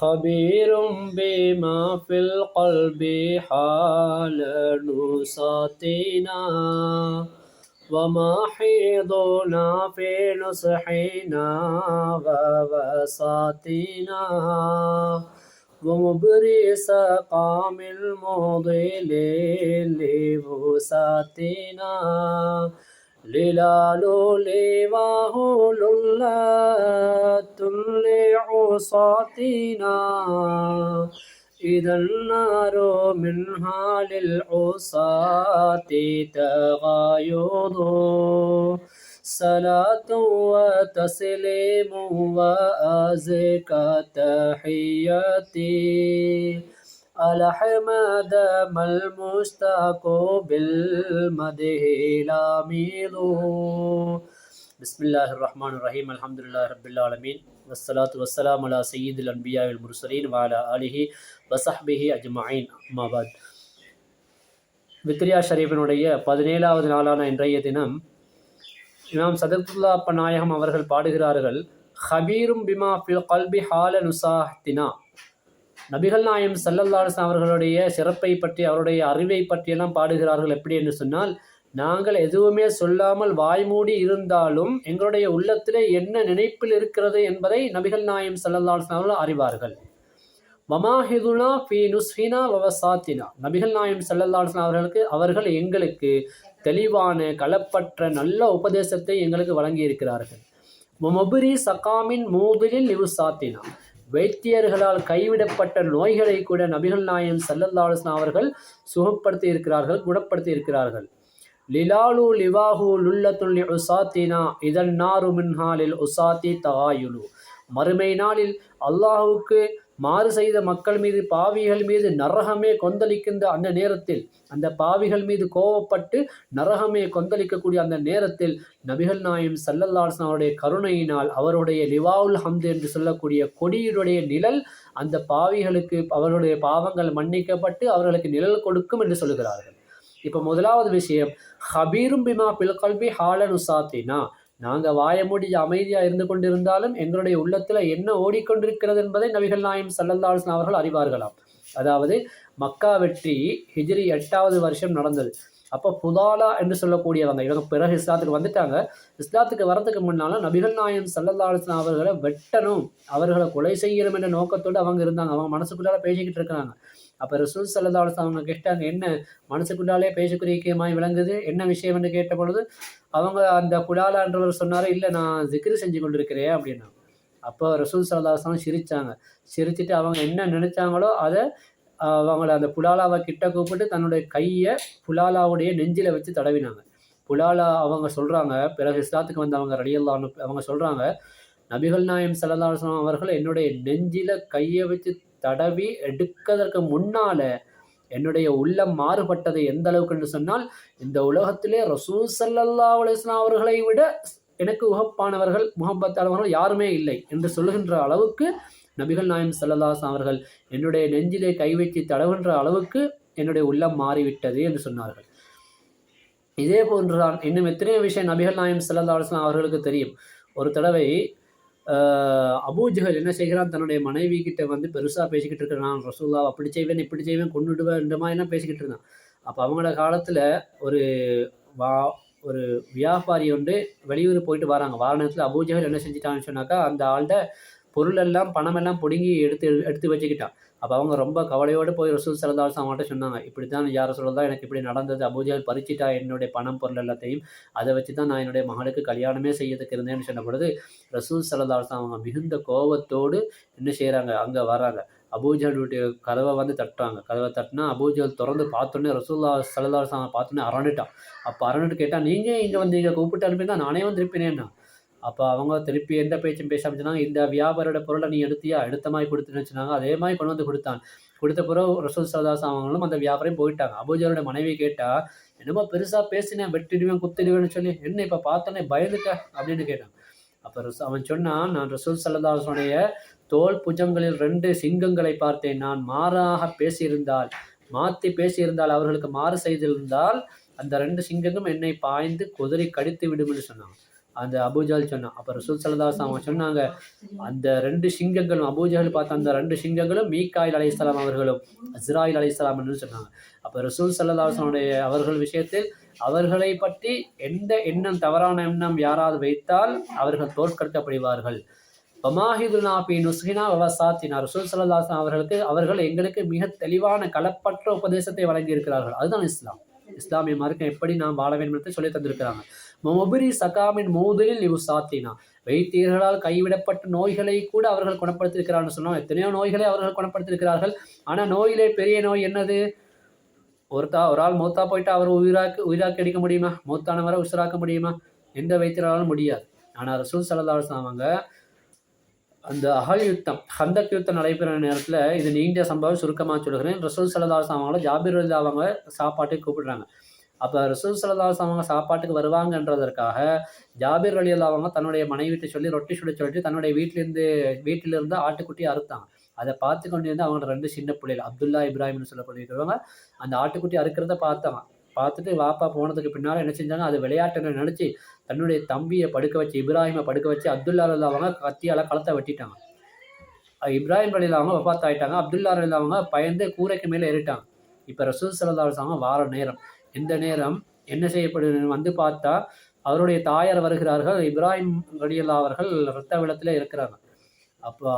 خبير بما في القلب حال نساتنا. وما حيضنا في نصحنا ووساتنا ومبري سقام المضل لوساتنا للال لواه للة لعصاتنا إذا النار منها للعصاة تغايض صلاة وتسليم وأزكى تحياتي على حمد ما المشتاق بالمده لاميل بسم الله الرحمن الرحيم الحمد لله رب العالمين والصلاة والسلام على سيد الأنبياء والمرسلين وعلى آله وصحبه أجمعين أما بعد வித்ரியா ஷரீஃபினுடைய பதினேழாவது நாளான இன்றைய தினம் இமாம் சதத்துல்லா அப்ப நாயகம் அவர்கள் பாடுகிறார்கள் ஹபீரும் பிமா ஃபில் கல்பி ஹால நுசாஹ்தினா நபிகள் நாயம் சல்லல்லாஸ் அவர்களுடைய சிறப்பை பற்றி அவருடைய அறிவை பற்றியெல்லாம் பாடுகிறார்கள் எப்படி என்று சொன்னால் நாங்கள் எதுவுமே சொல்லாமல் வாய்மூடி இருந்தாலும் எங்களுடைய உள்ளத்திலே என்ன நினைப்பில் இருக்கிறது என்பதை நபிகள் நாயம் சல்லல்லாஸ் அவர்கள் அறிவார்கள். மமாஹிதுனா ஃபி நுஸ்ஹினா வவசாத்தினா. நபிகள் நாயம் சல்லல்லாஸ் அவர்களுக்கு அவர்கள் எங்களுக்கு தெளிவான களப்பற்ற நல்ல உபதேசத்தை எங்களுக்கு வழங்கி இருக்கிறார்கள் மொபுரி சகாமின் மூதிலில் லிவுசாத்தினா வைத்தியர்களால் கைவிடப்பட்ட நோய்களை கூட நபிகள் நாயம் சல்லல்லாஸ்னா அவர்கள் சுகப்படுத்தி இருக்கிறார்கள் குணப்படுத்தி இருக்கிறார்கள். லிலாலு லிவாஹு லுல்லத்துல் உசாத்தினா இதன் நாரு மின்ஹாலில் உசாத்தி தகாயுலு. மறுமை நாளில் அல்லாஹுக்கு மாறு செய்த மக்கள் மீது பாவிகள் மீது நரகமே கொந்தளிக்கின்ற அந்த நேரத்தில் அந்த பாவிகள் மீது கோவப்பட்டு நரகமே கொந்தளிக்கக்கூடிய அந்த நேரத்தில் நபிகள் நாயம் சல்லல்லாஸ் அவருடைய கருணையினால் அவருடைய லிவாவுல் ஹம்து என்று சொல்லக்கூடிய கொடியுடைய நிழல் அந்த பாவிகளுக்கு அவருடைய பாவங்கள் மன்னிக்கப்பட்டு அவர்களுக்கு நிழல் கொடுக்கும் என்று சொல்கிறார்கள் இப்போ முதலாவது விஷயம் ஹபீரும் பிமா பில்கல்பி ஹாலனுசாத்தினா நாங்கள் வாய மூடி அமைதியாக இருந்து கொண்டிருந்தாலும் எங்களுடைய உள்ளத்தில் என்ன ஓடிக்கொண்டிருக்கிறது என்பதை நபிகள் நாயம் சல்லல்லாஹன் அவர்கள் அறிவார்களாம். அதாவது மக்கா வெற்றி ஹிஜ்ரி எட்டாவது வருஷம் நடந்தது. அப்போ புதாலா என்று சொல்லக்கூடியவங்க இவங்க பிறகு இஸ்லாத்துக்கு வந்துட்டாங்க. இஸ்லாத்துக்கு வரதுக்கு முன்னாலும் நபிகள் நாயம் சல்லல்லாஹன் அவர்களை வெட்டணும் அவர்களை கொலை செய்யணும் என்ற நோக்கத்தோடு அவங்க இருந்தாங்க. அவங்க மனசுக்குள்ளால பேசிக்கிட்டு இருக்கிறாங்க. அப்போ ரசூல் சல்லா அவங்க கேட்டாங்க என்ன மனசுக்குள்ளாலே பேசக்குரியக்கியமாய் விளங்குது? என்ன விஷயம்? என்று கேட்ட பொழுது அவங்க அந்த குலாலான்றவர் சொன்னார் இல்லை நான் ஜிக்ரு செஞ்சு கொண்டிருக்கிறேன் அப்படின்னா அப்போ ரசூல் சல்லாஸ்லாம் சிரித்தாங்க சிரிச்சுட்டு அவங்க என்ன நினைச்சாங்களோ அதை அவங்கள அந்த புலாலாவை கிட்ட கூப்பிட்டு தன்னுடைய கையை புலாலாவுடைய நெஞ்சில் வச்சு தடவினாங்க. புலாலா அவங்க சொல்கிறாங்க பிறகு இஸ்லாத்துக்கு வந்து அவங்க ரடியல்லான்னு அவங்க சொல்கிறாங்க நபிகள் நாயம் சல்லாஸ்லாம் அவர்கள் என்னுடைய நெஞ்சில் கையை வச்சு தடவி எடுக்கிறதற்கு முன்னால் என்னுடைய உள்ளம் மாறுபட்டது எந்த அளவுக்கு என்று சொன்னால் இந்த உலகத்திலே ரசூல் சல்லல்லா அலிஸ்லாம் அவர்களை விட எனக்கு உகப்பானவர்கள் முகப்பத்தானவர்கள் யாருமே இல்லை என்று சொல்லுகின்ற அளவுக்கு நபிகள் நாயம் சல்லல்லாஸ் அவர்கள் என்னுடைய நெஞ்சிலே கை வைத்து தடவுகின்ற அளவுக்கு என்னுடைய உள்ளம் மாறிவிட்டது என்று சொன்னார்கள். இதே போன்றுதான் இன்னும் எத்தனையோ விஷயம் நபிகள் நாயம் சல்லல்லா அலுவலாம் அவர்களுக்கு தெரியும். ஒரு தடவை அபூஜகல் என்ன செய்கிறான்? தன்னுடைய மனைவி கிட்ட வந்து பெருசாக பேசிக்கிட்டு இருக்கிறான். ரசூல்லா அப்படி செய்வேன் இப்படி செய்வேன் கொண்டுடுவேன் இந்த மாதிரிலாம் பேசிக்கிட்டு இருந்தான். அப்போ அவங்களோட காலத்தில் ஒரு வா ஒரு வியாபாரி வந்து வெளியூர் போயிட்டு வராங்க. வார நேரத்தில் அபூஜகல் என்ன செஞ்சிட்டான்னு சொன்னாக்கா அந்த ஆள்கிட்ட பொருளெல்லாம் பணமெல்லாம் பிடுங்கி எடுத்து எடுத்து வச்சுக்கிட்டான். அப்போ அவங்க ரொம்ப கவலையோடு போய் ரசூல் சலதாஸ் அவங்கள்ட்ட சொன்னாங்க இப்படி தான் யார் சொல்லதான் எனக்கு இப்படி நடந்தது. அபூஜியால் பறிச்சிட்டா என்னுடைய பணம் பொருள் எல்லாத்தையும். அதை வச்சு தான் நான் என்னுடைய மகளுக்கு கல்யாணமே செய்யறதுக்கு இருந்தேன்னு சொன்ன பொழுது ரசூல் சலதாஸ் அவங்க மிகுந்த கோபத்தோடு என்ன செய்கிறாங்க அங்கே வராங்க. அபூஜாலுடைய கதவை வந்து தட்டுறாங்க. கதவை தட்டினா அபூஜால் திறந்து பார்த்தோன்னே ரசூல்லா சலதாஸ் அவன் பார்த்தோன்னே அரண்டுட்டான் அப்போ அரண்டுட்டு கேட்டால் நீங்கள் இங்கே வந்து இங்கே கூப்பிட்டு அனுப்பினா நானே வந்து இருப்பினேன்னா அப்போ அவங்க திருப்பி எந்த பேச்சும் பேச சொன்னாங்க இந்த வியாபாரோட பொருளை நீ எடுத்தியா? எடுத்த மாதிரி கொடுத்துன்னு சொன்னாங்க அதே மாதிரி கொண்டு வந்து கொடுத்தான். கொடுத்த பிறகு ரசூல் சதாஸ் அவங்களும் அந்த வியாபாரம் போயிட்டாங்க. அபூஜரோட மனைவி கேட்டால் என்னமோ பெருசாக பேசினேன் வெட்டிடுவேன் குத்திடுவேன்னு சொல்லி என்ன இப்போ பார்த்தோன்னே பயந்துட்டேன் அப்படின்னு கேட்டான். அப்போ ரசு அவன் சொன்னான் நான் ரசூல் சல்லதாசனுடைய தோல் புஜங்களில் ரெண்டு சிங்கங்களை பார்த்தேன். நான் மாறாக பேசியிருந்தால் மாற்றி பேசியிருந்தால் அவர்களுக்கு மாறு செய்திருந்தால் அந்த ரெண்டு சிங்கங்களும் என்னை பாய்ந்து குதிரை கடித்து விடும் என்று சொன்னான். அந்த அபூஜால் சொன்னான். அப்போ ரசூல் சல்லல்லாஹு அவங்க சொன்னாங்க அந்த ரெண்டு சிங்கங்களும் அபூஜால் பார்த்த அந்த ரெண்டு சிங்கங்களும் மீக்காயில் அலையாம் அவர்களும் இஸ்ராயில் அலையாம்னு சொன்னாங்க. அப்போ ரசூல் சல்லதாசனுடைய அவர்கள் விஷயத்தில் அவர்களை பற்றி எந்த எண்ணம் தவறான எண்ணம் யாராவது வைத்தால் அவர்கள் தோற்கடிக்கப்படுவார்கள். வமாஹிதுனா பி நுஸ்ஹினா வவசாத்தினா. ரசூல் சல்லல்லாஹு அவர்களுக்கு அவர்கள் எங்களுக்கு மிக தெளிவான களப்பற்ற உபதேசத்தை வழங்கி இருக்கிறார்கள் அதுதான் இஸ்லாம். இஸ்லாமிய மார்க்கம் எப்படி நாம் வாழ வேண்டும் என்று சொல்லி தந்திருக்கிறாங்க. மொபரி சகாமின் மோதலில் இவ் சாத்தினா. வைத்தியர்களால் கைவிடப்பட்ட நோய்களை கூட அவர்கள் குணப்படுத்தியிருக்கிறார்கள் சொன்னோம். எத்தனையோ நோய்களை அவர்கள் குணப்படுத்தியிருக்கிறார்கள். ஆனால் நோயிலே பெரிய நோய் என்னது? ஒருத்தா ஒரு ஆள் மூத்தா போயிட்டு அவர் உயிராக்கு உயிராக்கி அடிக்க முடியுமா? மூத்தானவரை உசுராக்க முடியுமா? எந்த வைத்தியராலும் முடியாது. ஆனால் ரசூல் சல்லா அவங்க அந்த அகல் யுத்தம் ஹந்தக் யுத்தம் நடைபெற நேரத்தில் இது நீண்ட சம்பவம் சுருக்கமாக சொல்கிறேன் ரசூல் சல்லா அவங்கள ஜாபிர் அவங்க சாப்பாட்டுக்கு கூப்பிடுறாங்க. அப்போ ரசூல் சல்லா அவங்க சாப்பாட்டுக்கு வருவாங்கன்றதற்காக ஜாபீர் அலி அவங்க தன்னுடைய மனைவிட்டு சொல்லி ரொட்டி சுட சொல்லிட்டு தன்னுடைய வீட்டிலேருந்து வீட்டிலிருந்து ஆட்டுக்குட்டி அறுத்தாங்க அதை பார்த்து கொண்டு இருந்து அவங்களோட ரெண்டு சின்ன பிள்ளைகள் அப்துல்லா இப்ராஹிம்னு சொல்லக்கூடியவங்க அந்த ஆட்டுக்குட்டி அறுக்கிறத பார்த்தாங்க பார்த்துட்டு வாப்பா போனதுக்கு பின்னால் என்ன செஞ்சாங்க? அது விளையாட்டுன்னு நினச்சி தன்னுடைய தம்பியை படுக்க வச்சு இப்ராஹிமை படுக்க வச்சு அப்துல்லா அவங்க கத்தியால் களத்தை வெட்டிட்டாங்க. இப்ராஹிம் அலியில் அவங்க வபாத் ஆகிட்டாங்க அப்துல்லா அலில் அவங்க பயந்து கூரைக்கு மேலே ஏறிட்டாங்க. இப்போ ரசூல் சல்லா அவங்க வார நேரம். இந்த நேரம் என்ன செய்யப்படு வந்து பார்த்தா அவருடைய தாயார் வருகிறார்கள் இப்ராஹிம் ரலியல்லா அவர்கள் ரத்த வெள்ளத்தில் இருக்கிறாங்க அப்போ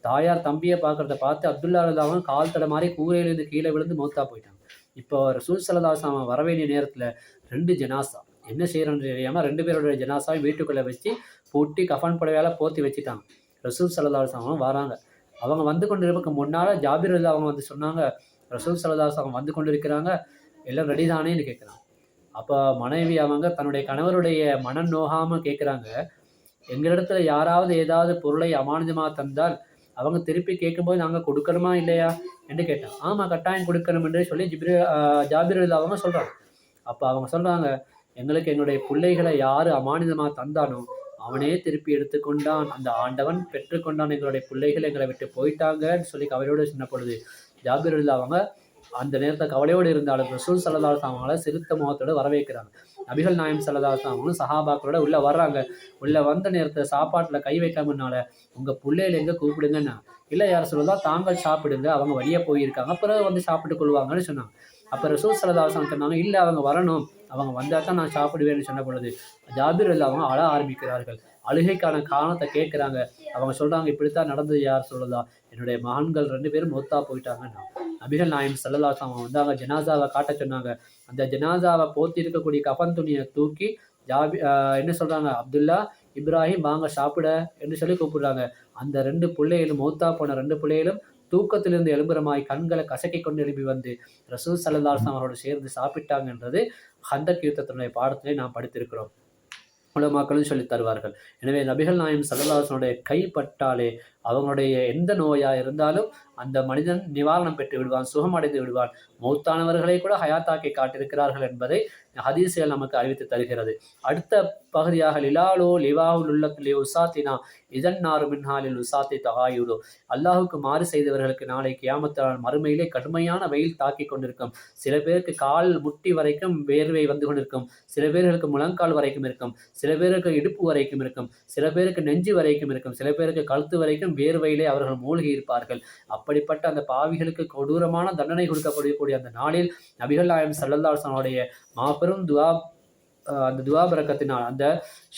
தாயார் தம்பியை பார்க்குறத பார்த்து அப்துல்லா அல்லாவும் கால் தட மாதிரி கூரையிலேருந்து கீழே விழுந்து மௌத்தா போயிட்டாங்க இப்போ ரசூல் சலதாசாம வர வேண்டிய நேரத்தில் ரெண்டு ஜனாசா என்ன செய்யறோன்னு தெரியாமல் ரெண்டு பேருடைய ஜனாசாவை வீட்டுக்குள்ளே வச்சு பூட்டி கஃபன் புடவையால் போர்த்தி வச்சுட்டாங்க. ரசூல் சல்லதாசாமம் வராங்க. அவங்க வந்து கொண்டு இருக்க முன்னால் ஜாபிர் அல்லா அவங்க வந்து சொன்னாங்க ரசூல் சல்லதாஸ் வந்து கொண்டு இருக்கிறாங்க எல்லாம் ரெடி தானேன்னு கேட்குறான் அப்போ மனைவி அவங்க தன்னுடைய கணவருடைய மனம் நோகாமல் கேட்குறாங்க எங்களிடத்துல யாராவது ஏதாவது பொருளை அமானுஜமாக தந்தால் அவங்க திருப்பி கேட்கும்போது நாங்கள் கொடுக்கணுமா இல்லையா என்று கேட்டேன். ஆமாம் கட்டாயம் கொடுக்கணும் என்று சொல்லி ஜிப்ரி ஜாபிர் அவங்க சொல்கிறாங்க அப்போ அவங்க சொல்கிறாங்க எங்களுக்கு எங்களுடைய பிள்ளைகளை யார் அமானிதமாக தந்தானோ அவனே திருப்பி எடுத்துக்கொண்டான். அந்த ஆண்டவன் பெற்றுக்கொண்டான் எங்களுடைய பிள்ளைகள் எங்களை விட்டு போயிட்டாங்கன்னு சொல்லி கவலையோடு சொன்ன பொழுது ஜாபிர் அவங்க அந்த நேரத்தை கவலையோடு இருந்தாலும் ரசூல் சல்லதாஸ் அவங்கள சிறுத்த முகத்தோடு வரவேற்கிறாங்க. நபிகள் நாயம் சல்லதாஸ் அவங்களும் சஹாபாக்களோட உள்ளே வர்றாங்க. உள்ளே வந்த நேரத்தை சாப்பாட்டில் கை வைக்காமனால உங்கள் பிள்ளையில எங்கே கூப்பிடுங்கன்னா இல்லை யார் சொல்லுதா தாங்கள் சாப்பிடுங்க அவங்க வழியே போயிருக்காங்க பிறகு வந்து சாப்பிட்டு கொள்வாங்கன்னு சொன்னாங்க. அப்போ ரசூல் சல்லதா சொன்னாங்க இல்லை அவங்க வரணும். அவங்க வந்தால் தான் நான் சாப்பிடுவேன்னு சொன்ன பொழுது ஜாபிர் அல்ல அவங்க அழ ஆரம்பிக்கிறார்கள். அழுகைக்கான காரணத்தை கேட்குறாங்க. அவங்க சொல்கிறாங்க இப்படித்தான் நடந்தது யார் சொல்லுதா என்னுடைய மகன்கள் ரெண்டு பேரும் மொத்தா போயிட்டாங்கன்னா அபிரல் நாயம் சல்லல்லாசம் வந்தாங்க ஜனாசாவை காட்ட சொன்னாங்க. அந்த ஜனாசாவை போத்தி இருக்கக்கூடிய கஃபன் துணியை தூக்கி ஜாபி என்ன சொல்கிறாங்க அப்துல்லா இப்ராஹிம் வாங்க சாப்பிட என்று சொல்லி கூப்பிடுறாங்க. அந்த ரெண்டு பிள்ளைகளும் மௌத்தா போன ரெண்டு பிள்ளைகளும் தூக்கத்திலிருந்து எழும்புறமாய் கண்களை கசக்கி கொண்டு எழுப்பி வந்து ரசூல் சல்லாஸ்லாம் அவரோடு சேர்ந்து சாப்பிட்டாங்கன்றது ஹந்த கீர்த்தத்தினுடைய பாடத்திலே நாம் படித்திருக்கிறோம். உலமாக்களும் சொல்லி தருவார்கள். எனவே நபிகள் நாயம் சல்லாசனுடைய கைப்பட்டாலே அவங்களுடைய எந்த நோயாக இருந்தாலும் அந்த மனிதன் நிவாரணம் பெற்று விடுவான் சுகமடைந்து விடுவான். மௌத்தானவர்களை கூட ஹயாத்தாக்கி காட்டியிருக்கிறார்கள் என்பதை ஹதீசுகள் நமக்கு அறிவித்து தருகிறது. அடுத்த பகுதியாக லிலாலோ லிவாவுல் உள்ளத்திலே உசாத்தினா இதன் நாறு மின்ஹாலில் உசாத்தி தகாயுடோ அல்லாஹுக்கு மாறு செய்தவர்களுக்கு நாளை கியாமத்தால் மறுமையிலே கடுமையான வெயில் தாக்கி கொண்டிருக்கும். சில பேருக்கு கால் முட்டி வரைக்கும் வேர்வை வந்து கொண்டிருக்கும். சில பேர்களுக்கு முழங்கால் வரைக்கும் இருக்கும். சில பேருக்கு இடுப்பு வரைக்கும் இருக்கும். சில பேருக்கு நெஞ்சு வரைக்கும் இருக்கும். சில பேருக்கு கழுத்து வரைக்கும் வேர்வையிலே அவர்கள் மூழ்கி இருப்பார்கள் அப்படிப்பட்ட அந்த பாவிகளுக்கு கொடூரமான தண்டனை கொடுக்கப்படக்கூடிய அந்த நாளில் நபிகள் நாயம் சல்லல்லாசனுடைய மாபெரும் துவா அந்த துவாபரக்கத்தினால் அந்த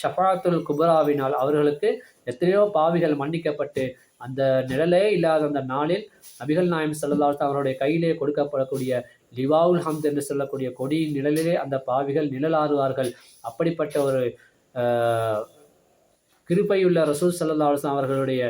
ஷஃபாத்துல் குபராவினால் அவர்களுக்கு எத்தனையோ பாவிகள் மன்னிக்கப்பட்டு அந்த நிழலே இல்லாத அந்த நாளில் நபிகள் நாயம் சல்லல்லாஸ் அவருடைய கையிலே கொடுக்கப்படக்கூடிய லிவாவுல் ஹம்த் என்று சொல்லக்கூடிய கொடியின் நிழலிலே அந்த பாவிகள் நிழலாறுவார்கள். அப்படிப்பட்ட ஒரு கிருப்பையுள்ள ரசூல் சல்லா அவர்களுடைய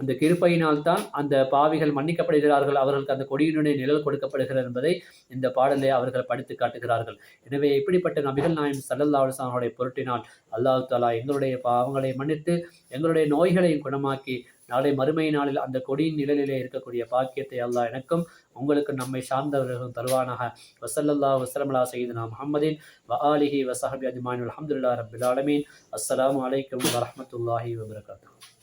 அந்த கிருப்பையினால் தான் அந்த பாவிகள் மன்னிக்கப்படுகிறார்கள். அவர்களுக்கு அந்த கொடியினுடைய நிழல் கொடுக்கப்படுகிறது என்பதை இந்த பாடலை அவர்கள் படித்து காட்டுகிறார்கள். எனவே இப்படிப்பட்ட நபிகள் நாயம் சல்லல்லா அவருடைய பொருட்டினால் அல்லாஹு தாலா எங்களுடைய பாவங்களை மன்னித்து எங்களுடைய நோய்களையும் குணமாக்கி நாளை மறுமை நாளில் அந்த கொடியின் நிழலிலே இருக்கக்கூடிய பாக்கியத்தை அல்லாஹ் எனக்கும் உங்களுக்கு நம்மை சார்ந்தவர்களும் தருவானாக. வசல்லல்லா வசலமலா செய்தனா முகமதின் வ ஆலிஹி வசஹபி அஜ்மான் அலமதுல்லா ரபில் ஆலமீன். அஸ்லாம் வலைக்கம் வரமத்துல்லாஹி வபரகாத்தூ